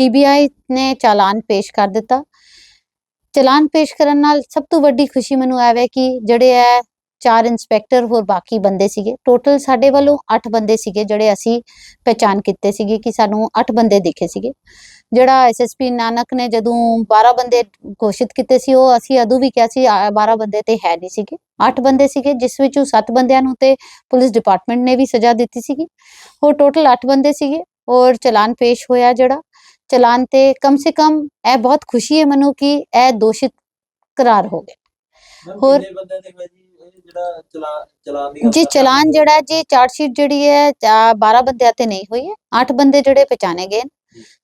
CBI ਨੇ ਚਾਲਾਨ ਪੇਸ਼ ਕਰ ਦਿੱਤਾ। ਚਲਾਨ ਪੇਸ਼ ਕਰਨ ਨਾਲ ਸਭ ਤੋਂ ਵੱਡੀ ਖੁਸ਼ੀ ਮੈਨੂੰ ਆਵੇ ਕਿ ਜਿਹੜੇ ਹੈ ਚਾਰ ਇੰਸਪੈਕਟਰ ਹੋਰ ਬਾਕੀ ਬੰਦੇ ਸੀਗੇ ਟੋਟਲ ਸਾਡੇ ਵੱਲੋਂ 8 ਬੰਦੇ ਸੀਗੇ ਜਿਹੜੇ ਅਸੀਂ ਪਹਿਚਾਨ ਕੀਤੇ ਸੀਗੇ ਕਿ ਸਾਨੂੰ 8 ਬੰਦੇ ਦਿਖੇ ਸੀਗੇ। ਜਿਹੜਾ ਐਸਐਸਪੀ ਨਾਨਕ ਨੇ ਜਦੋਂ 12 ਬੰਦੇ ਘੋਸ਼ਿਤ ਕੀਤੇ ਸੀ ਉਹ ਅਸੀਂ ਅਦੋਂ ਵੀ ਕਿਹਾ ਸੀ ਆ, 12 ਬੰਦੇ ਤੇ ਹੈ ਨਹੀਂ ਸੀਗੇ। 8 ਬੰਦੇ ਸੀਗੇ ਜਿਸ ਵਿੱਚੋਂ 7 ਬੰਦਿਆਂ ਨੂੰ ਤੇ ਪੁਲਿਸ ਡਿਪਾਰਟਮੈਂਟ ਨੇ ਵੀ ਸਜ਼ਾ ਦਿੱਤੀ ਸੀਗੀ। ਹੋਰ ਟੋਟਲ 8 ਬੰਦੇ ਸੀਗੇ ਔਰ ਚਲਾਨ ਪੇਸ਼ ਹੋਇਆ ਜਿਹੜਾ ਚਲਾਨ ਤੇ ਕਮ ਸੇ ਕਮ ਇਹ ਬਹੁਤ ਖੁਸ਼ੀ ਹੈ ਮੈਨੂੰ ਕਿ ਇਹ ਦੋਸ਼ਿਤ ਕਰਾਰ ਹੋ ਗਏ ਹੋਰ- ਜੀ ਚਲਾਨ? ਜਿਹੜਾ ਜੀ ਚਾਰਟ ਸ਼ੀਟ ਜਿਹੜੀ ਹੈ ਚਾ- 12 ਬੰਦਿਆਂ ਤੇ ਨਹੀਂ ਹੋਈ ਹੈ 8 ਬੰਦੇ ਜਿਹੜੇ ਪਛਾਣੇ ਗਏ।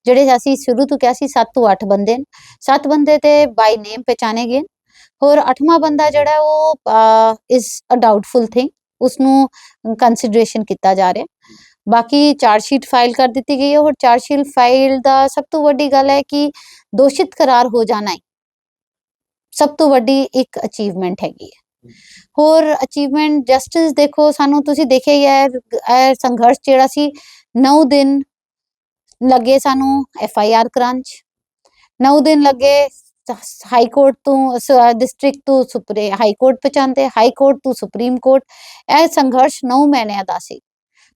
ਜਿਹੜੇ ਅਸੀਂ ਸ਼ੁਰੂ ਤੋਂ ਕਿਹਾ ਸੀ 7 ਤੋਂ 8 ਬੰਦੇ ਨੇ 7 ਬੰਦੇ ਤੇ ਬਾਈ ਨੇਮ ਪਛਾਣੇ ਗਏ। ਹੋਰ 8ਵਾਂ ਬੰਦਾ ਜਿਹੜਾ ਉਹ ਇਸ ਅ ਡਾਊਟਫੁਲ ਥਿੰਗ ਉਸ ਨੂੰ ਕੰਸੀਡਰੇਸ਼ਨ ਕੀਤਾ ਜਾ ਰਿਹਾ। ਬਾਕੀ ਚਾਰਟ ਸ਼ੀਟ ਫਾਈਲ ਕਰ ਦਿੱਤੀ ਗਈ ਹੈ। ਔਰ ਚਾਰਟ ਸ਼ੀਟ ਫਾਈਲ ਦਾ ਸਭ ਤੋਂ ਵੱਡੀ ਗੱਲ ਹੈ ਕਿ ਦੋਸ਼ਿਤ ਕਰਾਰ ਹੋ ਜਾਣਾ ਹੈ। ਸਭ ਤੋਂ ਵੱਡੀ ਇੱਕ ਅਚੀਵਮੈਂਟ ਹੈਗੀ ਹੈ। ਹੋਰ ਅਚੀਵਮੈਂਟ ਜਸਟਿਸ ਦੇਖੋ, ਸਾਨੂੰ ਤੁਸੀਂ ਦੇਖਿਆ ਹੀ ਹੈ, ਇਹ ਸੰਘਰਸ਼ ਜਿਹੜਾ ਸੀ 9 ਦਿਨ ਲੱਗੇ ਸਾਨੂੰ ਐਫ ਆਈ ਆਰ ਕਰਾਉਣ 'ਚ 9 ਦਿਨ ਲੱਗੇ ਹਾਈ ਕੋਰਟ ਤੋਂ ਡਿਸਟ੍ਰਿਕਟ ਤੋਂ ਸੁਪਰੇ ਹਾਈ ਕੋਰਟ ਪਹੁੰਚਾਉਂਦੇ ਹਾਈ ਕੋਰਟ ਤੋਂ ਸੁਪਰੀਮ ਕੋਰਟ ਇਹ ਸੰਘਰਸ਼ 9 ਮਹੀਨਿਆਂ ਦਾ ਸੀ।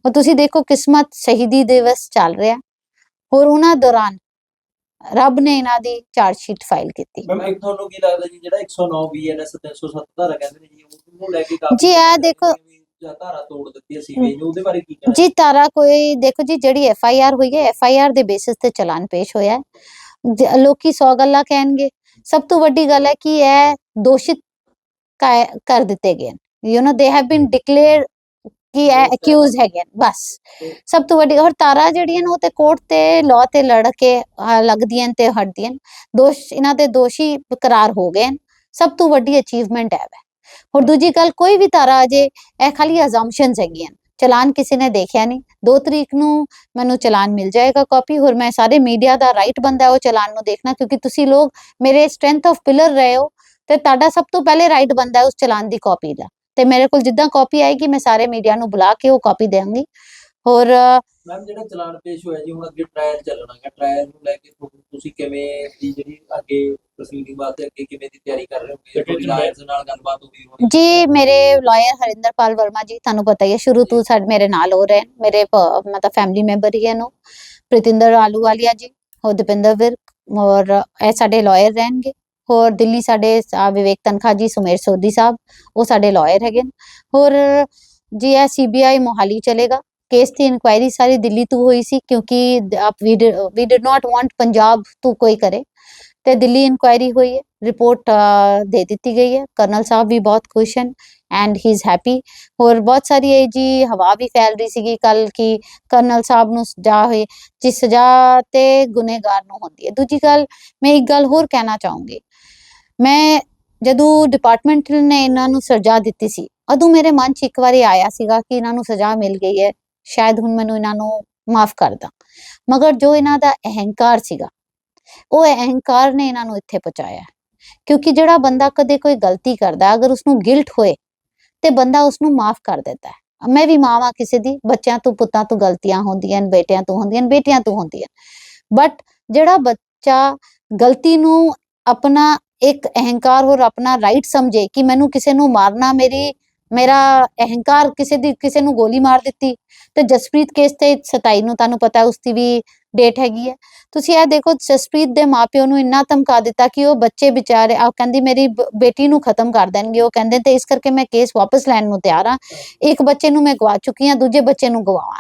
ਔਰ ਤੁਸੀਂ ਦੇਖੋ ਕਿਸਮਤ ਸ਼ਹੀਦੀ ਦਿਵਸ ਚੱਲ ਰਿਹਾ। ਹੋਰ ਉਹਨਾਂ ਦੌਰਾਨ ਰੱਬ ਨੇ ਇਹਨਾਂ ਦੀ ਚਾਰਜ ਸ਼ੀਟ ਫਾਈਲ ਕੀਤੀ। ਮੈਮ ਇੱਕ ਤੁਹਾਨੂੰ ਕੀ ਲੱਗਦਾ ਜੀ ਜਿਹੜਾ 109 ਬੀਐਨਐਸ 307 ਧਾਰਾ ਕਹਿੰਦੇ ਨੇ ਜੀ ਉਹਨੂੰ ਲੈ ਕੇ ਕਾਫੀ ਜੀ, ਇਹ ਦੇਖੋ- ਜਾਂ ਧਾਰਾ ਤੋੜ ਦਿੱਤੀ ਸੀਬੀਆਈ ਨੇ ਉਹਦੇ ਬਾਰੇ ਕੀ ਕਹਿਣਾ ਜੀ ਤਾਰਾ ਕੋਈ ਦੇਖੋ ਜੀ ਜਿਹੜੀ ਐਫ ਆਈ ਆਰ ਹੋਈ ਹੈ ਐਫ ਆਈ ਆਰ ਦੇ ਬੇਸਿਸ ਤੇ ਚਲਾਨ ਪੇਸ਼ ਹੋਇਆ ਹੈ। ਲੋਕੀ 100 ਗੱਲਾਂ ਕਹਿਣਗੇ ਸਭ ਤੋਂ ਵੱਡੀ ਗੱਲ ਹੈ ਕਿ ਇਹ ਦੋਸ਼ਿਤ ਕਰ ਦਿੱਤੇ ਗਏ you know they have been declare ਕਿ ਇਹ ਅਕਿਊਜ਼ ਹੈਗੇ ਨੇ, ਬਸ ਸਭ ਤੋਂ ਵੱਡੀ ਔਰ ਤਾਰਾ ਜਿਹੜੀਆਂ ਨੇ ਉਹ ਤੇ ਕੋਰਟ ਤੇ ਲਾਅ ਤੇ ਲੜ ਕੇ ਅਹ, ਲੱਗਦੀਆਂ ਨੇ ਤੇ ਹਟਦੀਆਂ ਨੇ। ਦੋਸ਼ ਇਹਨਾਂ ਦੇ ਦੋਸ਼ੀ ਕਰਾਰ ਹੋ ਗਏ ਨੇ। ਸਭ ਤੋਂ ਵੱਡੀ ਅਚੀਵਮੈਂਟ ਹੈ ਵੈ ਹੋਰ ਦੂਜੀ ਗੱਲ ਕੋਈ ਵੀ ਤਾਰਾ ਅਜੇ ਇਹ ਖਾਲੀ ਅਜ਼ੰਪਸ਼ਨਸ ਹੈਗੀਆਂ ਨੇ। ਚਲਾਨ ਕਿਸੇ ਨੇ ਦੇਖਿਆ ਨਹੀਂ 2 ਤਰੀਕ ਨੂੰ ਮੈਨੂੰ ਚਲਾਨ ਮਿਲ ਜਾਏਗਾ ਕਾਪੀ ਹੋਰ ਮੈਂ ਸਾਰੇ ਮੀਡੀਆ ਦਾ ਰਾਈਟ ਬੰਦਾ ਹੈ ਉਹ ਚਲਾਨ ਨੂੰ ਦੇਖਣਾ ਕਿਉਂਕਿ ਤੁਸੀਂ ਲੋਕ ਮੇਰੇ ਸਟਰੈਂਥ ਆਫ ਪਿਲਰ ਰਹੇ ਹੋ ਤੇ ਤੁਹਾਡਾ ਸਭ ਤੋਂ ਪਹਿਲੇ ਰਾਈਟ ਬੰਦਾ ਹੈ ਉਸ ਚਲਾਨ ਦੀ ਕਾਪੀ ਦਾ ਤੇ ਮੇਰੇ ਕੋਲ ਜਿੱਦਾਂ ਕਾਪੀ ਆਏਗੀ ਮੈਂ ਸਾਰੇ ਮੀਡੀਆ ਨੂੰ ਬੁਲਾ ਕੇ ਉਹ ਕਾਪੀ ਦੇਵਾਂਗੀ। ਹੋਰ ਮੈਮ ਜਿਹੜਾ ਚਲਾਨ ਪੇਸ਼ ਹੋਇਆ ਜੀ ਹੁਣ ਅੱਗੇ ਟ੍ਰਾਇਲ ਚੱਲਣਾ ਹੈ ਟ੍ਰਾਇਲ ਨੂੰ ਲੈ ਕੇ ਤੁਸੀਂ ਕਿਵੇਂ ਦੀ ਜਿਹੜੀ ਅੱਗੇ ਪ੍ਰੋਸੀਡਿੰਗ ਵਾਸਤੇ ਅੱਗੇ ਕਿਵੇਂ ਦੀ ਤਿਆਰੀ ਕਰ ਰਹੇ ਹੋ ਲਾਇਰਸ ਨਾਲ ਗੱਲਬਾਤ ਹੋਈ ਹੋਣੀ? ਜੀ ਮੇਰੇ ਲਾਇਰ ਹਰਿੰਦਰਪਾਲ ਵਰਮਾ ਜੀ ਤੁਹਾਨੂੰ ਪਤਾ ਹੀ ਹੈ ਸ਼ੁਰੂ ਤੋਂ ਸਾਡੇ ਮੇਰੇ ਨਾਲ ਹੋ। ਰਹੇ ਮੇਰੇ ਮਤਲਬ ਫੈਮਿਲੀ ਮੈਂਬਰ ਹੀ ਹਨ ਉਹ ਪ੍ਰਤਿੰਦਰ ਆਲੂਵਾਲੀਆ ਜੀ ਹੋਰ ਦਪਿੰਦਰ ਵਿਰਕ ਔਰ ਇਹ ਸਾਡੇ ਲਾਇਰ ਰਹਿਣਗੇ। ਹੋਰ ਦਿੱਲੀ ਸਾਡੇ ਸ- ਵਿਵੇਕ ਤਨਖਾ ਜੀ, ਸੁਮੇਰ ਸੋਦੀ ਸਾਹਿਬ, ਉਹ ਸਾਡੇ ਲਾਇਰ ਹੈਗੇ ਨੇ। ਹੋਰ ਜੀ ਇਹ ਸੀਬੀਆਈ ਮੋਹਾਲੀ ਚਲੇਗਾ। ਕੇਸ ਦੀ ਇਨਕੁਆਇਰੀ ਸਾਰੀ ਦਿੱਲੀ ਤੋਂ ਹੋਈ ਸੀ ਕਿਉਂਕਿ we we did not want Punjab ਤੋਂ ਕੋਈ ਕਰੇ। ਤੇ ਦਿੱਲੀ ਇਨਕੁਆਇਰੀ ਹੋਈ ਹੈ। ਰਿਪੋਰਟ ਦੇ ਦਿੱਤੀ ਗਈ ਹੈ। ਕਰਨਲ ਸਾਹਿਬ ਵੀ ਬਹੁਤ ਖੁਸ਼ ਹਨ ਐਂਡ ਹੀ ਇਜ਼ ਹੈਪੀ ਹੋਰ ਬਹੁਤ ਸਾਰੀ ਇਹ ਜੀ ਹਵਾ ਵੀ ਫੈਲ ਰਹੀ ਸੀਗੀ ਕੱਲ ਕਿ ਕਰਨਲ ਸਾਹਿਬ ਨੂੰ ਸਜ਼ਾ ਹੋਈ। ਜਿਸ ਸਜ਼ਾ ਤੇ ਗੁਨੇਗਾਰ ਨੂੰ ਹੁੰਦੀ ਹੈ। ਦੂਜੀ ਗੱਲ, ਮੈਂ ਇੱਕ ਗੱਲ ਹੋਰ ਕਹਿਣਾ ਚਾਹੂੰਗੀ। ਮੈਂ ਜਦੋਂ ਡਿਪਾਰਟਮੈਂਟ ਨੇ ਇਹਨਾਂ ਨੂੰ ਸਜ਼ਾ ਦਿੱਤੀ ਸੀ, ਉਦੋਂ ਮੇਰੇ ਮਨ 'ਚ ਇੱਕ ਵਾਰੀ ਆਇਆ ਸੀਗਾ ਕਿ ਇਹਨਾਂ ਨੂੰ ਸਜ਼ਾ ਮਿਲ ਗਈ ਹੈ, ਸ਼ਾਇਦ ਹੁਣ ਮੈਨੂੰ ਇਹਨਾਂ ਨੂੰ ਮਾਫ ਕਰਦਾ ਮਗਰ ਜੋ ਇਹਨਾਂ ਦਾ ਅਹੰਕਾਰ ਸੀਗਾ, ਉਹ ਅਹੰਕਾਰ ਨੇ ਇਹਨਾਂ ਨੂੰ ਇੱਥੇ ਪਹੁੰਚਾਇਆ। ਕਿਉਂਕਿ ਜਿਹੜਾ ਬੰਦਾ ਕਦੇ ਕੋਈ ਗਲਤੀ ਕਰਦਾ, ਅਗਰ ਉਸ ਨੂੰ ਗਿਲਟ ਹੋਏ, ਤੇ ਬੰਦਾ ਉਸ ਨੂੰ ਮਾਫ ਕਰ ਦਿੰਦਾ ਹੈ। ਮੈਂ ਵੀ ਮਾਂ ਵਾਂ ਕਿਸੇ ਦੀ, ਬੱਚਿਆਂ ਤੋਂ, ਪੁੱਤਾਂ ਤੋਂ ਗਲਤੀਆਂ ਹੁੰਦੀਆਂ ਨੇ ਬੇਟਿਆਂ ਤੋਂ ਹੁੰਦੀਆਂ ਨੇ ਬੇਟੀਆਂ ਤੋਂ ਹੁੰਦੀਆਂ ਬਟ ਜਿਹੜਾ ਬੱਚਾ ਗਲਤੀ ਨੂੰ ਆਪਣਾ ਇੱਕ ਅਹੰਕਾਰ ਹੋਰ ਆਪਣਾ ਰਾਈਟ ਸਮਝੇ ਕਿ ਮੈਨੂੰ ਕਿਸੇ ਨੂੰ ਮਾਰਨਾ, ਮੇਰੀ, ਮੇਰਾ ਅਹੰਕਾਰ ਕਿਸੇ ਦੀ, ਕਿਸੇ ਨੂੰ ਗੋਲੀ ਮਾਰ ਦਿੱਤੀ। ਤੇ ਜਸਪ੍ਰੀਤ ਕੇਸ ਤੇ 27 ਨੂੰ ਤੁਹਾਨੂੰ ਪਤਾ ਉਸ ਦੀ ਵੀ ਡੇਟ ਹੈਗੀ ਹੈ। ਤੁਸੀਂ ਇਹ ਦੇਖੋ, ਜਸਪ੍ਰੀਤ ਦੇ ਮਾਪਿਓ ਨੂੰ ਇੰਨਾ ਧਮਕਾ ਦਿੱਤਾ ਕਿ ਉਹ ਬੱਚੇ ਵਿਚਾਰੇ ਆ ਕਹਿੰਦੀ ਮੇਰੀ ਬੇਟੀ ਨੂੰ ਖਤਮ ਕਰ ਦੇਣਗੇ। ਉਹ ਕਹਿੰਦੇ ਤੇ ਇਸ ਕਰਕੇ ਮੈਂ ਕੇਸ ਵਾਪਸ ਲੈਣ ਨੂੰ ਤਿਆਰ ਹਾਂ। ਇੱਕ ਬੱਚੇ ਨੂੰ ਮੈਂ ਗਵਾ ਚੁੱਕੀ ਹਾਂ, ਦੂਜੇ ਬੱਚੇ ਨੂੰ ਗਵਾਵਾਂ।